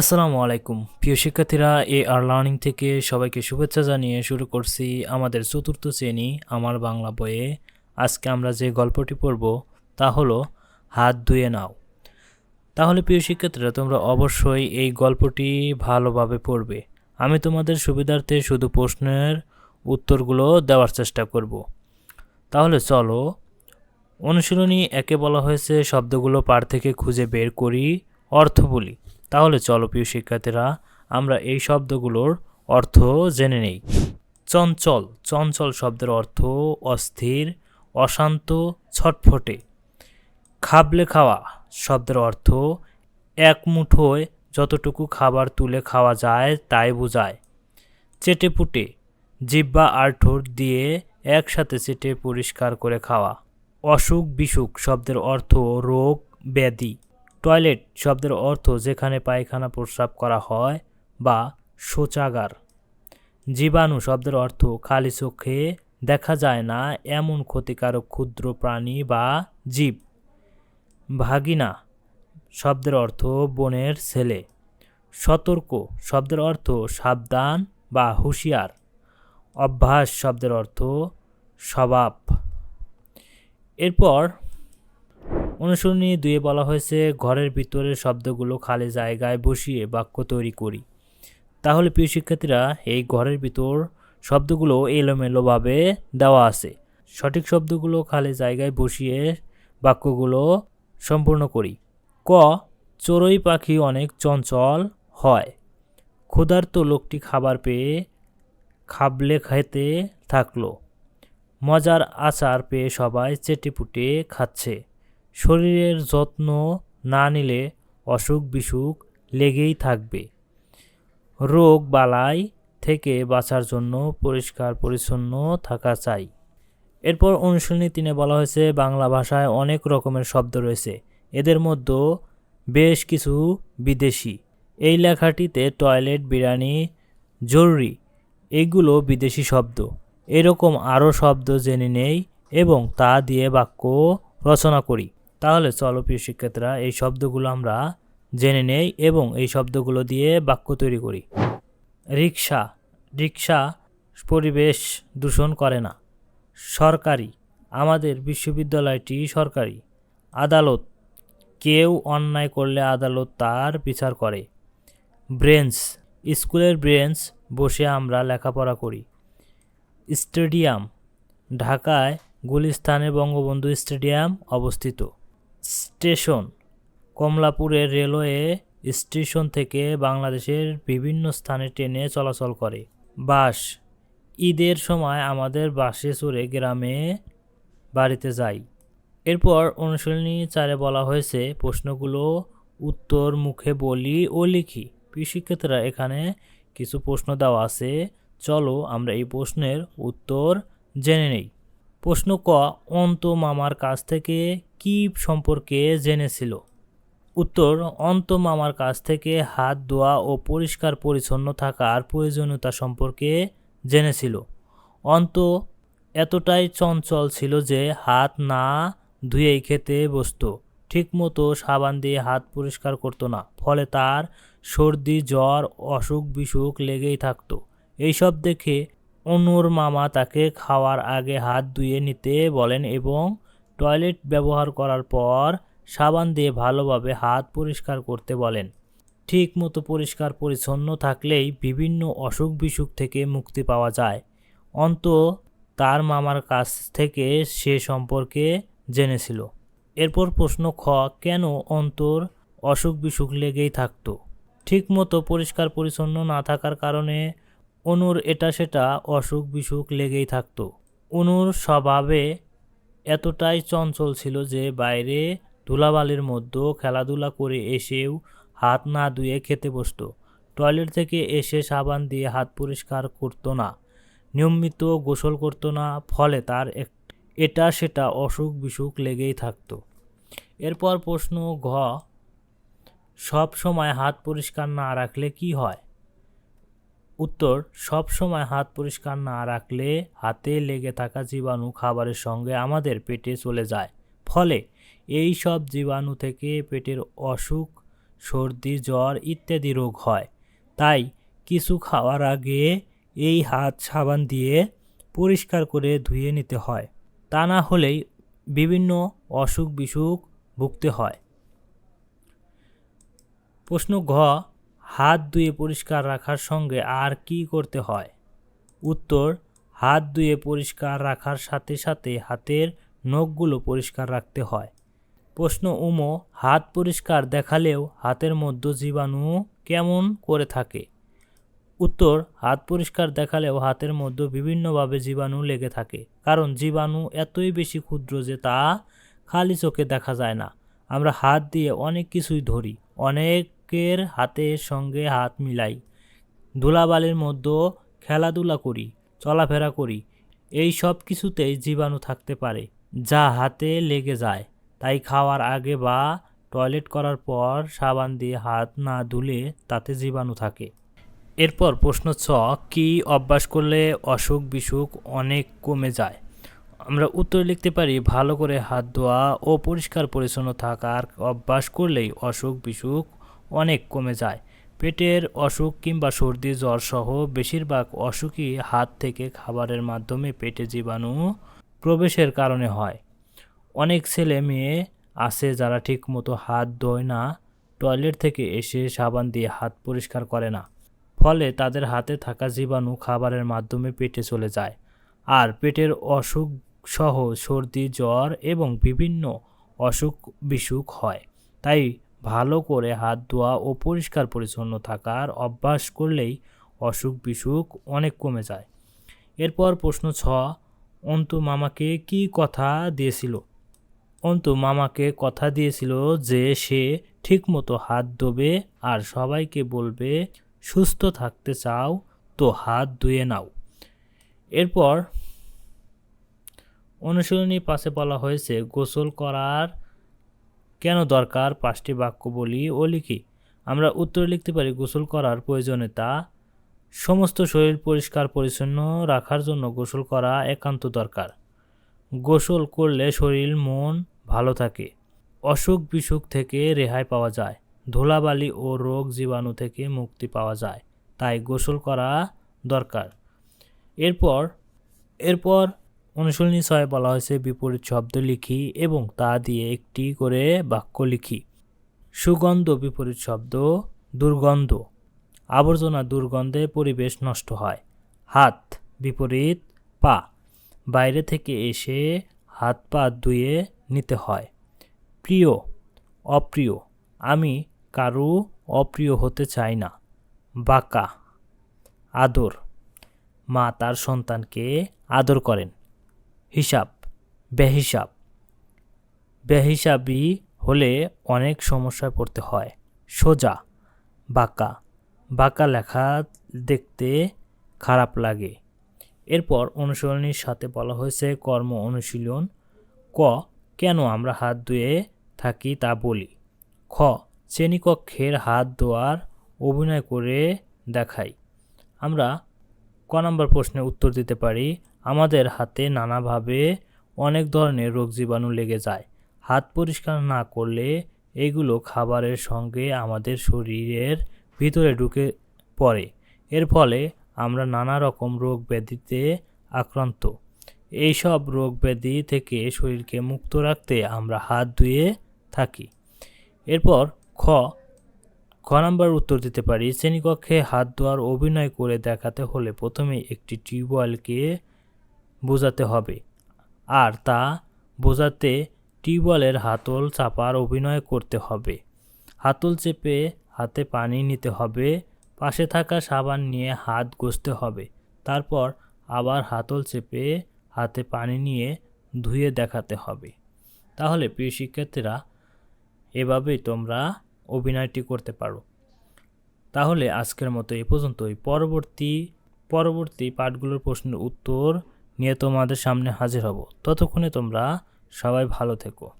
আসসালামু আলাইকুম। প্রিয় শিক্ষার্থীরা, এ আর লার্নিং থেকে সবাইকে শুভেচ্ছা জানিয়ে শুরু করছি আমাদের চতুর্থ শ্রেণি আমার বাংলা বইয়ে। আজকে আমরা যে গল্পটি পড়ব তা হলো হাত ধুয়ে নাও। তাহলে প্রিয় শিক্ষার্থীরা, তোমরা অবশ্যই এই গল্পটি ভালোভাবে পড়বে। আমি তোমাদের সুবিধার্থে শুধু প্রশ্নের উত্তরগুলো দেওয়ার চেষ্টা করব। তাহলে চলো, অনুশীলনী একে বলা হয়েছে, শব্দগুলো পার থেকে খুঁজে বের করি, অর্থ বলি। তাহলে চলো প্রিয় শিক্ষার্থীরা, আমরা এই শব্দগুলোর অর্থ জেনে নেই। চঞ্চল চঞ্চল শব্দের অর্থ অস্থির, অশান্ত, ছটফটে। খাবলে খাওয়া শব্দের অর্থ এক মুঠোয় যতটুকু খাবার তুলে খাওয়া যায় তাই বোঝায়। চেটেপুটে, জিব্বা আর ঠোঁট দিয়ে একসাথে চেটে পরিষ্কার করে খাওয়া। অসুখ বিসুখ শব্দের অর্থ রোগ, ব্যাধি। টয়লেট শব্দের অর্থ যেখানে পায়খানা প্রস্রাব করা হয় বা শৌচাগার। জীবাণু শব্দের অর্থ খালি চোখে দেখা যায় না, এমন ক্ষতিকারক ক্ষুদ্র প্রাণী বা জীব। ভাগিনা শব্দের অর্থ বোনের ছেলে। সতর্ক শব্দের অর্থ সাবধান বা হুঁশিয়ার। অভ্যাস শব্দের অর্থ স্বভাব। এরপর অনুসরণী দুয়ে বলা হয়েছে, ঘরের ভিতরে শব্দগুলো খালি জায়গায় বসিয়ে বাক্য তৈরি করি। তাহলে প্রিয় শিক্ষার্থীরা, এই ঘরের ভিতর শব্দগুলো এলোমেলোভাবে দেওয়া আছে। সঠিক শব্দগুলো খালি জায়গায় বসিয়ে বাক্যগুলো সম্পূর্ণ করি। ক, চড়ুই পাখি অনেক চঞ্চল হয়। ক্ষুধার্ত লোকটি খাবার পেয়ে খাবলে খেতে থাকল। মজার আচার পেয়ে সবাই চেটেপুটে খাচ্ছে। শরীরের যত্ন না নিলে অসুখ বিসুখ লেগেই থাকবে। রোগ বালাই থেকে বাঁচার জন্য পরিষ্কার পরিচ্ছন্ন থাকা চাই। এরপর অনুশীলনী তিনে বলা হয়েছে, বাংলা ভাষায় অনেক রকমের শব্দ রয়েছে। এদের মধ্যে বেশ কিছু বিদেশি। এই লেখাটিতে টয়লেট, বিরিয়ানি, জরুরি, এগুলো বিদেশি শব্দ। এরকম আরও শব্দ জেনে নেই এবং তা দিয়ে বাক্য রচনা করি। তাহলে চলো প্রিয় শিক্ষার্থীরা, এই শব্দগুলো আমরা জেনে নেই এবং এই শব্দগুলো দিয়ে বাক্য তৈরি করি। রিক্সা রিক্সা পরিবেশ দূষণ করে না। সরকারি, আমাদের বিশ্ববিদ্যালয়টি সরকারি। আদালত, কেউ অন্যায় করলে আদালত তার বিচার করে। ব্রেঞ্চ, স্কুলের ব্রেঞ্চ বসে আমরা লেখাপড়া করি। স্টেডিয়াম, ঢাকায় গুলিস্তানে বঙ্গবন্ধু স্টেডিয়াম অবস্থিত। স্টেশন। কমলাপুরের রেলওয়ে স্টেশন থেকে বাংলাদেশের বিভিন্ন স্থানে ট্রেনে চলাচল করে। বাস। ঈদের সময় আমাদের বাসে চড়ে গ্রামে বাড়িতে যাই। এরপর অনুশীলনী চারে বলা হয়েছে, প্রশ্নগুলো উত্তর মুখে বলি ও লিখি। শিক্ষার্থীরা এখানে কিছু প্রশ্ন দেওয়া আছে। চলো আমরা এই প্রশ্নের উত্তর জেনে নেই। প্রশ্ন ক, অন্ত মামার কাছ থেকে কি সম্পর্কে জেনেছিল? উত্তর, অন্ত মামার কাছ থেকে হাত ধোয়া ও পরিষ্কার পরিচ্ছন্ন থাকার প্রয়োজনীয়তা সম্পর্কে জেনেছিল। অন্ত এতটাই চঞ্চল ছিল যে হাত না ধুয়েই খেতে বসত, ঠিকমতো সাবান দিয়ে হাত পরিষ্কার করতো না, ফলে তার সর্দি, জ্বর অসুখ বিসুখ লেগেই থাকতো। এইসব দেখে অনুর মামা তাকে খাওয়ার আগে হাত ধুয়ে নিতে বলেন এবং টয়লেট ব্যবহার করার পর সাবান দিয়ে ভালোভাবে হাত পরিষ্কার করতে বলেন। ঠিক মতো পরিষ্কার পরিচ্ছন্ন থাকলেই বিভিন্ন অসুখ বিসুখ থেকে মুক্তি পাওয়া যায়। অন্ত তার মামার কাছ থেকে সে সম্পর্কে জেনেছিল। এরপর প্রশ্ন খ, কেন অন্তর অসুখ বিসুখ লেগেই থাকতো? ঠিকমতো পরিষ্কার পরিচ্ছন্ন না থাকার কারণে অনুর এটা সেটা অসুখ বিসুখ লেগেই থাকতো। অনুর স্বভাবে এতটাই চঞ্চল ছিল যে বাইরে ধুলাবালির মধ্যে খেলাধুলা করে এসেও হাত না ধুয়ে খেতে বসত। টয়লেট থেকে এসে সাবান দিয়ে হাত পরিষ্কার করতো না, নিয়মিত গোসল করতো না, ফলে তার এটা সেটা অসুখ বিসুখ লেগেই থাকতো। এরপর প্রশ্ন ঘ, সব সময় হাত পরিষ্কার না রাখলে কি হয়? উত্তর, সব সময় হাত পরিষ্কার না রাখলে হাতে লেগে থাকা জীবাণু খাবারের সঙ্গে আমাদের পেটে চলে যায়। ফলে এই সব জীবাণু থেকে পেটের অসুখ, সর্দি, জ্বর ইত্যাদি রোগ হয়। তাই কিছু খাওয়ার আগে এই হাত সাবান দিয়ে পরিষ্কার করে ধুয়ে নিতে হয়। তা না হলেই বিভিন্ন অসুখ বিসুখ ভুগতে হয়। প্রশ্ন ঘ হাত ধুয়ে পরিষ্কার রাখার সঙ্গে আর কি করতে হয়? উত্তর, হাত ধুয়ে পরিষ্কার রাখার সাথে সাথে হাতের নখগুলো পরিষ্কার রাখতে হয়। প্রশ্ন উমো, হাত পরিষ্কার দেখালেও হাতের মধ্যে জীবাণু কেমন করে থাকে? উত্তর, হাত পরিষ্কার দেখালেও হাতের মধ্যে বিভিন্নভাবে জীবাণু লেগে থাকে, কারণ জীবাণু এতই বেশি ক্ষুদ্র যে তা খালি চোখে দেখা যায় না। আমরা হাত দিয়ে অনেক কিছুই ধরি অনেকের হাতের সঙ্গে হাত মিলাই, ধুলাবালির মধ্যে খেলাধুলা করি, চলাফেরা করি, এই সব কিছুতেই জীবাণু থাকতে পারে, যা হাতে লেগে যায়। তাই খাওয়ার আগে বা টয়লেট করার পর সাবান দিয়ে হাত না ধুলে তাতে জীবাণু থাকে। এরপর প্রশ্ন ছ, কি অভ্যাস করলে অসুখ বিসুখ অনেক কমে যায়? আমরা উত্তর লিখতে পারি, ভালো করে হাত ধোয়া ও পরিষ্কার পরিচ্ছন্ন থাকার অভ্যাস করলেই অসুখ বিসুখ অনেক কমে যায়। পেটের অসুখ কিংবা সর্দি, জ্বর সহ বেশিরভাগ অসুখই হাত থেকে খাবারের মাধ্যমে পেটে জীবাণু প্রবেশের কারণে হয়। অনেক ছেলে মেয়ে আছে যারা ঠিকমতো হাত ধোয় না, টয়লেট থেকে এসে সাবান দিয়ে হাত পরিষ্কার করে না। ফলে তাদের হাতে থাকা জীবাণু খাবারের মাধ্যমে পেটে চলে যায়। আর পেটের অসুখ সহ সর্দি, জ্বর এবং বিভিন্ন অসুখ বিসুখ হয়। তাই ভালো করে হাত ধোয়া ও পরিষ্কার পরিচ্ছন্ন থাকার অভ্যাস করলেই অসুখ বিসুখ অনেক কমে যায়। এরপর প্রশ্ন ছ, অন্তু মামাকে কি কথা দিয়েছিল? অন্তু মামাকে কথা দিয়েছিল যে সে ঠিকমতো হাত ধোবে আর সবাইকে বলবে, সুস্থ থাকতে চাও তো হাত ধুয়ে নাও। এরপর অনুশীলনী পাশে বলা হয়েছে, গোসল করার কেন দরকার পাঁচটি বাক্য বলি ও লিখি। আমরা উত্তর লিখতে পারি, গোসল করার প্রয়োজনীয়তা সমস্ত শরীর পরিষ্কার, পরিচ্ছন্ন রাখার জন্য গোসল করা একান্ত দরকার। গোসল করলে শরীর, মন ভালো থাকে। অসুখ বিসুখ থেকে রেহাই পাওয়া যায়। ধুলাবালি ও রোগ জীবাণু থেকে মুক্তি পাওয়া যায়। তাই গোসল করা দরকার। এরপর এরপর অনুশীলনী ছয় বলা হয়েছে, বিপরীত শব্দ লিখি এবং তা দিয়ে একটি করে বাক্য লিখি। সুগন্ধ, বিপরীত শব্দ, দুর্গন্ধ। আবর্জনা, দুর্গন্ধে পরিবেশ নষ্ট হয়। হাত, বিপরীত পা। বাইরে থেকে এসে হাত পা ধুয়ে নিতে হয়। প্রিয়, অপ্রিয়। আমি কারু অপ্রিয় হতে চাই না। বাঁকা। আদর। মা তার সন্তানকে আদর করেন। হিসাব, বেহিসাব। বেহিসাবি হলে অনেক সমস্যায় পড়তে হয়। সোজা, বাঁকা। বাঁকা লেখা দেখতে খারাপ লাগে। এরপর অনুশীলনীর সাথে বলা হয়েছে কর্ম অনুশীলন। ক, কেন আমরা হাত ধুয়ে থাকি তা বলি। খ, শ্রেণীকক্ষের হাত ধোয়ার অভিনয় করে দেখাই। আমরা ক নম্বর প্রশ্নে উত্তর দিতে পারি, আমাদের হাতে নানাভাবে অনেক ধরনের রোগ জীবাণু লেগে যায়। হাত পরিষ্কার না করলে এগুলো খাবারের সঙ্গে আমাদের শরীরের ভিতরে ঢুকে পড়ে। এর ফলে আমরা নানা রকম রোগ ব্যাধিতে আক্রান্ত। এইসব রোগ ব্যাধি থেকে শরীরকে মুক্ত রাখতে আমরা হাত ধুয়ে থাকি। এরপর খ খ নাম্বার উত্তর দিতে পারি। শ্রেণীকক্ষে হাত ধোয়ার অভিনয় করে দেখাতে হলে প্রথমে একটি টিউবওয়েলকে বোঝাতে হবে। আর তা বোঝাতে টিউবওয়েলের হাতল চাপার অভিনয় করতে হবে। হাতল চেপে হাতে পানি নিতে হবে। পাশে থাকা সাবান নিয়ে হাত ঘষতে হবে। তারপর আবার হাতল চেপে হাতে পানি নিয়ে ধুয়ে দেখাতে হবে। তাহলে প্রিয় শিক্ষার্থীরা, এভাবেই তোমরা অভিনয়টি করতে পারো। তাহলে আজকের মতো এ পর্যন্তই। পরবর্তী পরবর্তী পাঠগুলোর প্রশ্নের উত্তর নিয়ে তোমাদের সামনে হাজির হব। ততক্ষণে তোমরা সবাই ভালো থেকো।